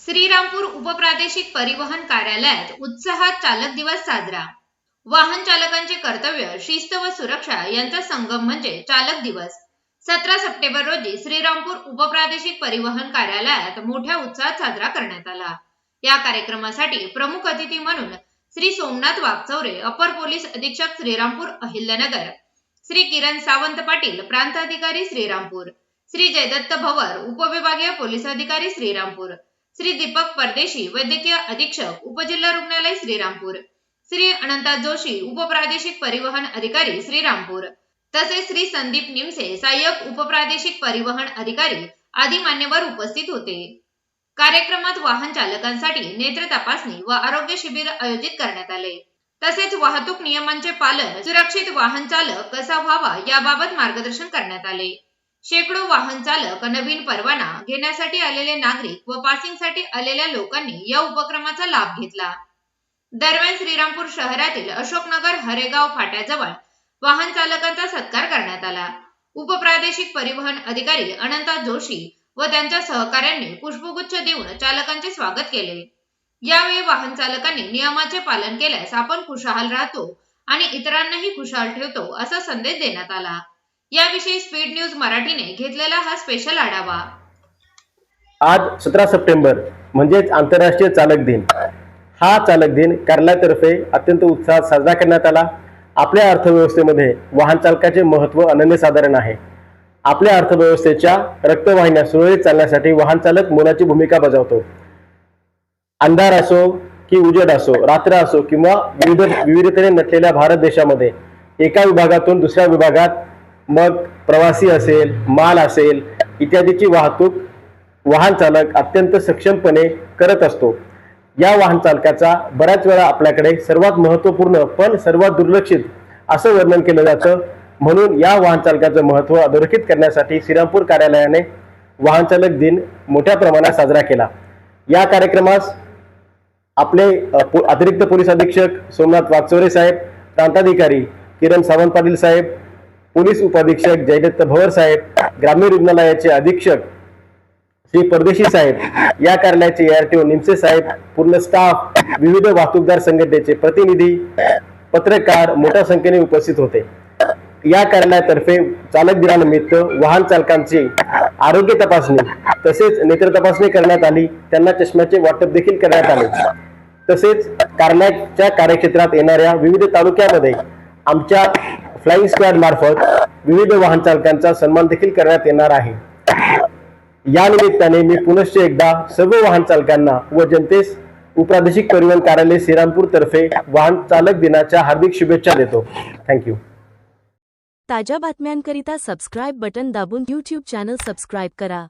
श्रीरामपूर उपप्रादेशिक परिवहन कार्यालयात उत्साहात चालक दिवस साजरा. वाहन चालकांचे कर्तव्य शिस्त व सुरक्षा यांचा संगम म्हणजे चालक दिवस. सतरा सप्टेंबर रोजी श्रीरामपूर उपप्रादेशिक परिवहन कार्यालयात मोठ्या उत्साहात साजरा करण्यात आला. या कार्यक्रमासाठी प्रमुख अतिथी म्हणून श्री सोमनाथ वागचौरे अपर पोलीस अधीक्षक श्रीरामपूर अहिल्यानगर श्री किरण सावंत पाटील प्रांत अधिकारी श्रीरामपूर. श्री जयदत्त भवर उपविभागीय पोलीस अधिकारी श्रीरामपूर. श्री दीपक परदेशी वैद्यकीय अधीक्षक उपजिल्हा रुग्णालय श्रीरामपूर. श्री अनंता जोशी उपप्रादेशिक परिवहन अधिकारी श्रीरामपूर. तसेच श्री संदीप निमसे सहाय्यक उपप्रादेशिक परिवहन अधिकारी आदी मान्यवर उपस्थित होते. कार्यक्रमात वाहन चालकांसाठी नेत्र तपासणी व आरोग्य शिबिर आयोजित करण्यात आले. तसेच वाहतूक नियमांचे पालन सुरक्षित वाहन चालक कसा व्हावा याबाबत मार्गदर्शन करण्यात आले. शेकडो वाहन चालक नवीन परवाना घेण्यासाठी आलेले नागरिक व पासिंगसाठी आलेल्या लोकांनी या उपक्रमाचा लाभ घेतला. दरम्यान श्रीरामपूर शहरातील अशोकनगर हरेगाव फाट्याजवळ वाहन चालकांचा सत्कार करण्यात आला. उपप्रादेशिक परिवहन अधिकारी अनंता जोशी व त्यांच्या सहकाऱ्यांनी पुष्पगुच्छ देऊन चालकांचे स्वागत केले. यावेळी वाहन चालकांनी नियमाचे पालन केल्यास आपण खुशाल राहतो आणि इतरांनाही खुशाल ठेवतो असा संदेश देण्यात आला. याविषयी स्पीड न्यूज मराठीने घेतलेला हा स्पेशल आढावा. आज सतरा सप्टेंबर म्हणजेच आंतरराष्ट्रीय चालक दिन. हा चालक दिन कार्यालयातर्फे अत्यंत उत्साहात साजरा करण्यात आला. आपल्या अर्थव्यवस्थेमध्ये वाहन चालकाचे महत्त्व अनन्यसाधारण आहे. आपल्या अर्थव्यवस्थेच्या रक्तवाहिन्या सुरळीत चालण्यासाठी वाहन चालक मोलाची भूमिका बजावतो. अंधार असो की उजेड असो रात्र असो किंवा विविध विविधतेने नटलेल्या भारत देशामध्ये एका विभागातून दुसऱ्या विभागात मग प्रवासी असेल माल असेल इत्यादीची वाहतूक वाहन चालक अत्यंत सक्षमपणे करत असतो. या वाहन चालकाचा बऱ्याच वेळा आपल्याकडे सर्वात महत्त्वपूर्ण पण सर्वात दुर्लक्षित असं वर्णन केलं जातं. म्हणून या वाहन चालकाचं महत्त्व अधोरेखित करण्यासाठी श्रीरामपूर कार्यालयाने वाहन चालक दिन मोठ्या प्रमाणात साजरा केला. या कार्यक्रमास आपले अतिरिक्त पोलीस अधीक्षक सोमनाथ वागचोरे साहेब प्रांताधिकारी किरण सावंत पाटील साहेब पोलीस उपाधीक्षक जयदत्त भवर साहेब ग्रामीण रुग्णालयाचे अधीक्षक श्री परदेशी साहेब या कार्यालयाचे एआरटीओ निमसे साहेब पूर्ण स्टाफ विविध वाहतूकदार संघटनेचे प्रतिनिधी पत्रकार मोठ्या संख्येने उपस्थित होते. या कार्यालयातर्फे चालक दिनानिमित्त वाहन चालकांची आरोग्य तपासणी तसेच नेत्र तपासणी करण्यात आली. त्यांना चष्म्याचे वाटप देखील करण्यात आले. तसेच कारण्याच्या कार्यक्षेत्रात येणाऱ्या विविध तालुक्यामध्ये आमच्या फ्लाईंग स्क्वॉड मार्फत विविध वाहन चालकांचा सन्मान देखील करण्यात येणार आहे. या निमित्ताने मी पुनश्च एकदा सर्व वाहन चालकांना व जनतेस उपप्रादेशिक परिवहन कार्यालय श्रीरामपूर तर्फे वाहन चालक दिनाच्या हार्दिक शुभेच्छा देतो. थँक्यू ताज्या बातम्यांकरिता सबस्क्राईब बटन दाबून यूट्यूब चॅनल सबस्क्राईब करा.